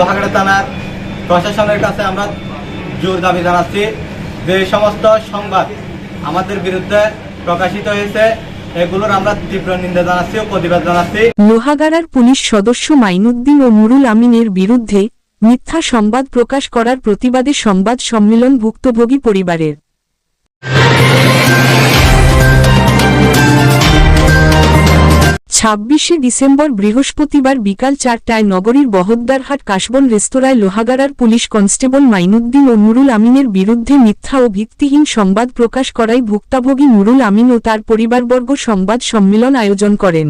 লোহাগড়া থানার প্রশাসনের কাছে আমরা জোর দাবি জানাচ্ছি যে সমস্ত সংবাদ আমাদের বিরুদ্ধে প্রকাশিত হয়েছে, এগুলোর আমরা তীব্র ও প্রতিবাদ লোহাগাড়ার পুলিশ সদস্য মাইনুদ্দিন ও নুরুল আমিনের বিরুদ্ধে মিথ্যা সংবাদ প্রকাশ করার প্রতিবাদে সংবাদ সম্মেলন ভুক্তভোগী পরিবারের। ছাব্বিশে ডিসেম্বর বৃহস্পতিবার বিকাল চারটায় নগরীর বহদ্দারহাট কাশবন রেস্তোরাঁয় লোহাগাড়ার পুলিশ কনস্টেবল মাইনুদ্দিন ও নুরুল আমিনের বিরুদ্ধে মিথ্যা ও ভিত্তিহীন সংবাদ প্রকাশ করায় ভুক্তভোগী নুরুল আমিন ও তার পরিবারবর্গ সংবাদ সম্মেলন আয়োজন করেন।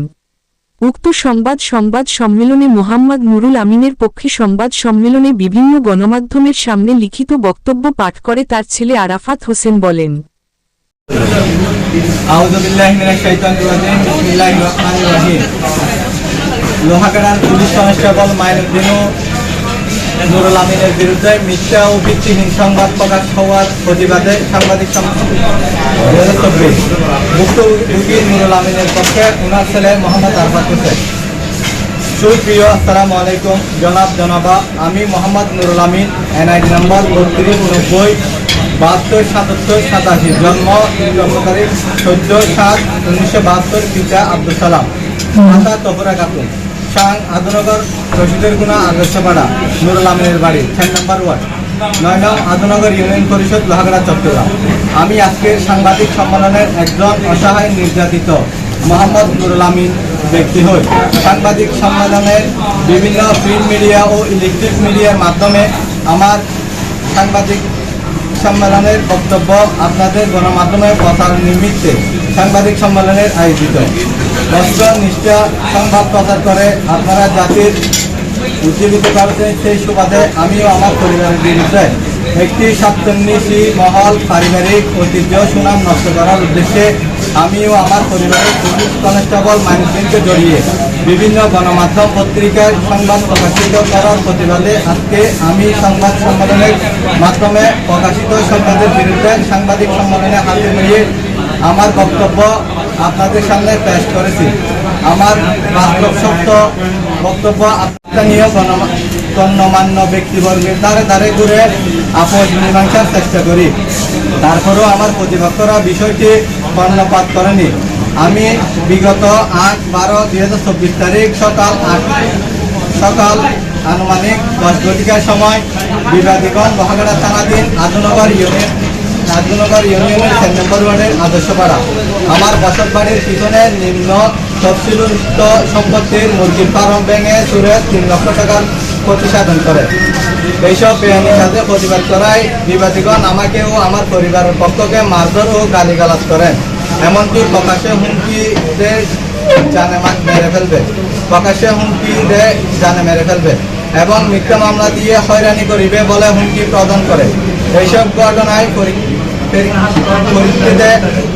উক্ত সংবাদ সংবাদ সম্মেলনে মোহাম্মদ নুরুল আমিনের পক্ষে সংবাদ সম্মেলনে বিভিন্ন গণমাধ্যমের সামনে লিখিত বক্তব্য পাঠ করে তার ছেলে আরাফাত হোসেন বলেন পুলিশ কনস্টেবল নুরুল আমিনের বিরুদ্ধে মিথ্যা ও ভিত্তিহীন সংবাদ প্রকাশ হওয়ার প্রতিবাদে সাংবাদিক নুরুল আমিনের পক্ষে ছেলে মোহাম্মদ আরফাত হোসেন। সুপ্রিয়, আসসালামু আলাইকুম। জনাব, জনাবা, আমি মোহাম্মদ নুরুল আমিন, এনআইডি নম্বর বত্রিশ নব্বই বাহাত্তর, সাতাত্তর, সাতাশি। জন্ম জন্ম তারিখ, চোদ্দ, সাত, উনিশশো বাহাত্তর, পিতা আব্দুল সালাম। মাতা তপরা খাতুন। সাং আদনগর, রশিদের গুণা আদর্শপাড়া নুরুল আমিনের বাড়ি ছয় নম্বর ওয়ার্ড। নয় নং আদনগর ইউনিয়ন পরিষদ, লোহাগড়া, চট্টগ্রাম। আমি আজকের সাংবাদিক সম্মেলনের একজন অসহায় নির্যাতিত মোহাম্মদ নুরুল আমিন ব্যক্তি হই। সাংবাদিক সম্মেলনের বিভিন্ন প্রিন্ট মিডিয়া ও ইলেকট্রিক মিডিয়ার মাধ্যমে আমার সাংবাদিক সম্মেলনের বক্তব্য আপনাদের গণমাধ্যমের প্রচার নিমিত্তে সাংবাদিক সম্মেলনের আয়োজিত। বস্ত্র, নিষ্ঠা, সংবাদ প্রচার করে আপনারা জাতির উজ্জীবিত করেছেন সেই সুবাদে আমিও আমার পরিবারের বিরুদ্ধে একটি সাতচল্লিশি মহল পারিবারিক ঐতিহ্য সুনাম নষ্ট করার উদ্দেশ্যে আমিও আমার পরিবারের পুলিশ কনস্টেবল মাইনুদ্দিনকে জড়িয়ে বিভিন্ন গণমাধ্যম পত্রিকায় সংবাদ প্রকাশিত করার প্রতিবাদে আজকে আমি সংবাদ সম্মেলনের মাধ্যমে প্রকাশিত সংবাদের বিরুদ্ধে সাংবাদিক সম্মেলনে হাতে নিয়ে আমার বক্তব্য আপনাদের সামনে পেশ করেছি। আমার বাস্তব সত্য বক্তব্য স্থানীয় গণ্যমান্য ব্যক্তিবর্গের দ্বারে দ্বারে ঘুরে আপোষ মীমাংসার চেষ্টা করি। তারপরেও আমার প্রতিপক্ষরা বিষয়টি কর্ণপাত করেনি। আমি বিগত আট, বারো, দুই হাজার চব্বিশ তারিখ সকাল আট, সকাল আনুমানিক দশ ঘটিকার সময় বিবাদীগণ মহাগড়া থানাধীন আদনগর ইউনিয়ন আদনগর ইউনিয়নের তিন নম্বর ওয়ার্ডের আদর্শপাড়া। আমার বসত বাড়ির পিছনে নিম্ন তফসিলুক্ত সম্পত্তির মুরগির ফার্ম ভেঙে সুরে তিন লক্ষ টাকার প্রতিসাধন করে। এইসব বেআইনি কাজে প্রতিবাদ করায় বিবাদীগণ আমাকে ও আমার পরিবারের পক্ষকে মারধর ও গালিগালাজ করেন। এমনকি প্রকাশ্যে হুমকি দিয়ে জানে মেরে ফেলবে। প্রকাশ্যে হুমকি দিয়ে জানে মেরে ফেলবে এবং মিথ্যা মামলা দিয়ে হয়রানি করিবে বলে হুমকি প্রদান করে। এইসব ঘটনায় পরিস্থিতিতে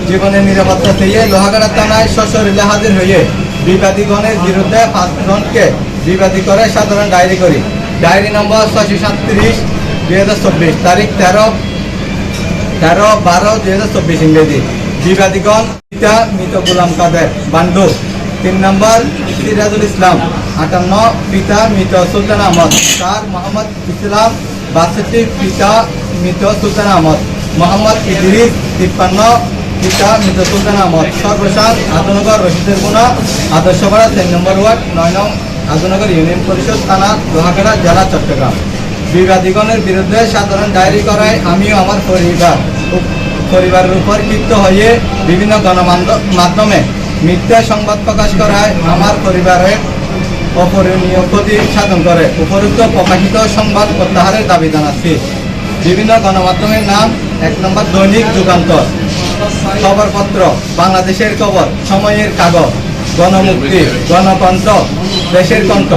জীবনের নিরাপত্তা চেয়ে লোহাগাড়া থানায় সশরীরে হাজির হয়ে বিবাদীগণের বিরুদ্ধে পাঁচজনকে বিবাদী করে সাধারণ ডায়েরি করি। ডায়েরি নম্বর ছয়শো সাতত্রিশ, দুই হাজার চব্বিশ, তারিখ তেরো তেরো বারো, দুই হাজার চব্বিশ ইংরেজি। বিবাদীগণ পিতা মৃত গোলাম কাদের বান্ডু তিন নম্বর, সিরাজুল ইসলাম। আটান্ন, পিতা মৃত সুলতান আহমদ। চার মোহাম্মদ ইসলাম বাষট্টি, পিতা মৃত সুলতান আহমদ। মোহাম্মদ ইদ্রিস তিপ্পান্ন পিতা মৃত সুলতান আহমদ সর্বসান আদনগর রশিদের আদর্শপাড়া তিন নম্বর ওয়ার্ড, নয় নং আদনগর ইউনিয়ন পরিষদ থানা লোহাগড়া জেলা চট্টগ্রাম। বিবাদীগণের বিরুদ্ধে সাধারণ ডায়েরি করায় আমিও আমার পরিবার। পরিবারের উপর ক্ষিপ্ত হয়ে বিভিন্ন গণমাধ্যমে মিথ্যা সংবাদ প্রকাশ করায় আমার পরিবারের অপরণীয় ক্ষতি সাধন করে। উপরোক্ত প্রকাশিত সংবাদ প্রত্যাহারের দাবি জানাচ্ছি। বিভিন্ন গণমাধ্যমের নাম, এক নম্বর দৈনিক যুগান্তর। খবরপত্র, বাংলাদেশের খবর, সময়ের কাগজ, গণমুক্তি, গণতন্ত্র, দেশের কণ্ঠ।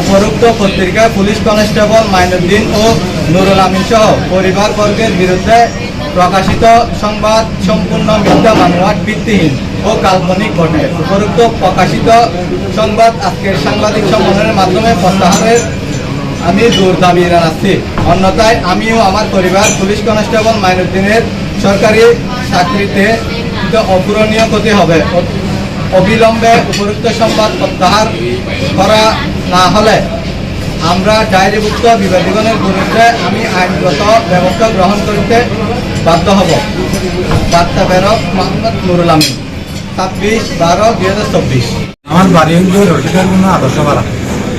উপরোক্ত পত্রিকায় পুলিশ কনস্টেবল মাইনুদ্দিন ও নুরুল আমিন সহ পরিবারবর্গের বিরুদ্ধে প্রকাশিত সংবাদ সম্পূর্ণ মিথ্যা মানবাদ ভিত্তিহীন ও কাল্পনিক ঘটে উপরোক্ত প্রকাশিত সংবাদ আজকের সাংবাদিক সম্মেলনের মাধ্যমে প্রত্যাহারের আমি জোর দাবি জানাচ্ছি অন্যথায় আমিও আমার পরিবার, পুলিশ কনস্টেবল মাইনুদ্দিনের সরকারি চাকরিতে অপূরণীয় ক্ষতি হবে অবিলম্বে উপযুক্ত সংবাদ প্রত্যাহার করা না হলে আমরা ডায়েরিভুক্ত বিবাদীগণের বিরুদ্ধে আমি আইনগত ব্যবস্থা গ্রহণ করতে বাধ্য হব। বার্তা প্রেরক মোহাম্মদ নুরুল আমিন, ছাব্বিশ বারো দুই আমার বাড়ি হইল রটিকার কোনো আদর্শ পাড়া।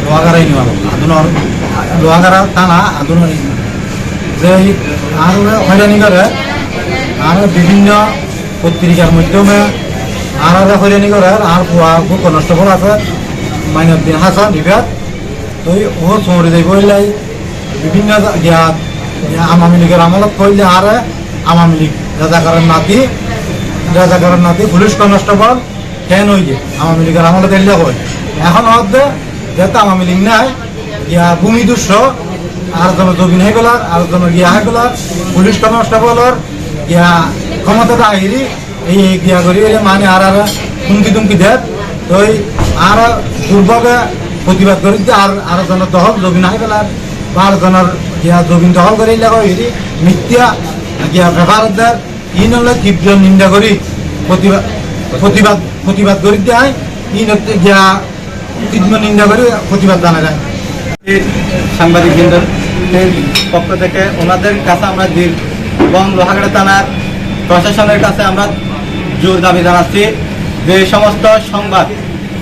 লোহাগারাই নিলাম আদুনর লোহাগারা থানা আদুনর যে আর হয়রানি করে আর বিভিন্ন পত্রিকার মাধ্যমে আর আর হয়রানি করে আর পুয়া খুব কনস্টেবল আছে মাইনুদ্দিন হাসান বিভাগ তো ও চৌরি যাইব হইলাই বিভিন্ন আওয়ামী লীগের আমলত কইলে আর আওয়ামী লীগ রাজাকারের নাতি রাজাকারের নাতি পুলিশ কনস্টেবল কেন হই যে আওয়ামী লীগের আমলে দিল্লে হয় এখন হচ্ছে যেহেতু আমি লীগ নাই ইয়া ভূমি দুঃস আর জন জবিন হয়ে গেলার আর জন গিয়া হয়ে গেলার পুলিশ কনস্টেবলর ইয়া ক্ষমতাটা আহিরি এই গিয়া করি, এলে মানে আর আর হুমকি তুমকি দেয় তো আর দুর্ভোগে প্রতিবাদ করি আর আর জনের দহল জবিন হয়ে গেলার বা আর জনের গিয়া জবিন দখল করে হেরি মিথ্যা গিয়া ব্যবহারদার ই নলে তীব্র নিন্দা করি প্রতিবাদ প্রতিবাদ প্রতিবাদ করি দেয় ই গিয়া তীব্র নিন্দা করে প্রতিবাদ জানা যায় সাংবাদিক বৃন্দের পক্ষ থেকে ওনাদের কাছে আমরা দীর এবং লোহাগড়া থানার প্রশাসনের কাছে আমরা জোর দাবি জানাচ্ছি যে সমস্ত সংবাদ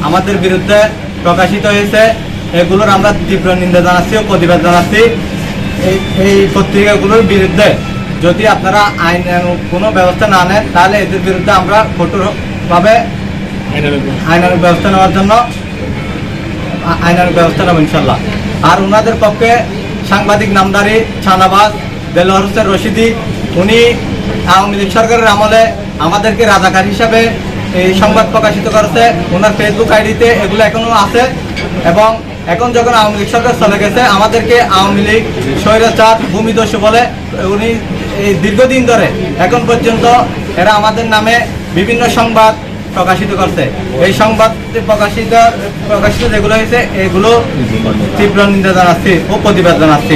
আমাদের বিরুদ্ধে প্রকাশিত হয়েছে। এগুলোর আমরা তীব্র নিন্দা জানাচ্ছি ও প্রতিবাদ জানাচ্ছি। এই এই পত্রিকাগুলোর বিরুদ্ধে যদি আপনারা আইন কোনো ব্যবস্থা না নেন তাহলে এদের বিরুদ্ধে আমরা কঠোরভাবে আইনানুগ ব্যবস্থা নেওয়ার জন্য আ- আইনানুগ ব্যবস্থা নেব ইনশাল্লাহ আর ওনাদের পক্ষে সাংবাদিক নামদারি ছানাবাজ দেলোয়ার হোসেন রশিদি, উনি আওয়ামী লীগ সরকারের আমলে আমাদেরকে রাজাকার হিসাবে এই সংবাদ প্রকাশিত করেছে। ওনার ফেসবুক আইডিতে এগুলো এখনও আছে এবং এখন যখন আওয়ামী লীগ সরকার চলে গেছে, আমাদেরকে আওয়ামী লীগ স্বৈরাচার, ভূমিদস্যু বলে উনি এই দীর্ঘদিন ধরে, এখন পর্যন্ত এরা আমাদের নামে বিভিন্ন সংবাদ প্রকাশিত করছে। এই সংবাদ প্রকাশিত প্রকাশিত যেগুলো হয়েছে, এগুলো তীব্র নিন্দা জানাচ্ছি ও প্রতিবাদ জানাচ্ছি।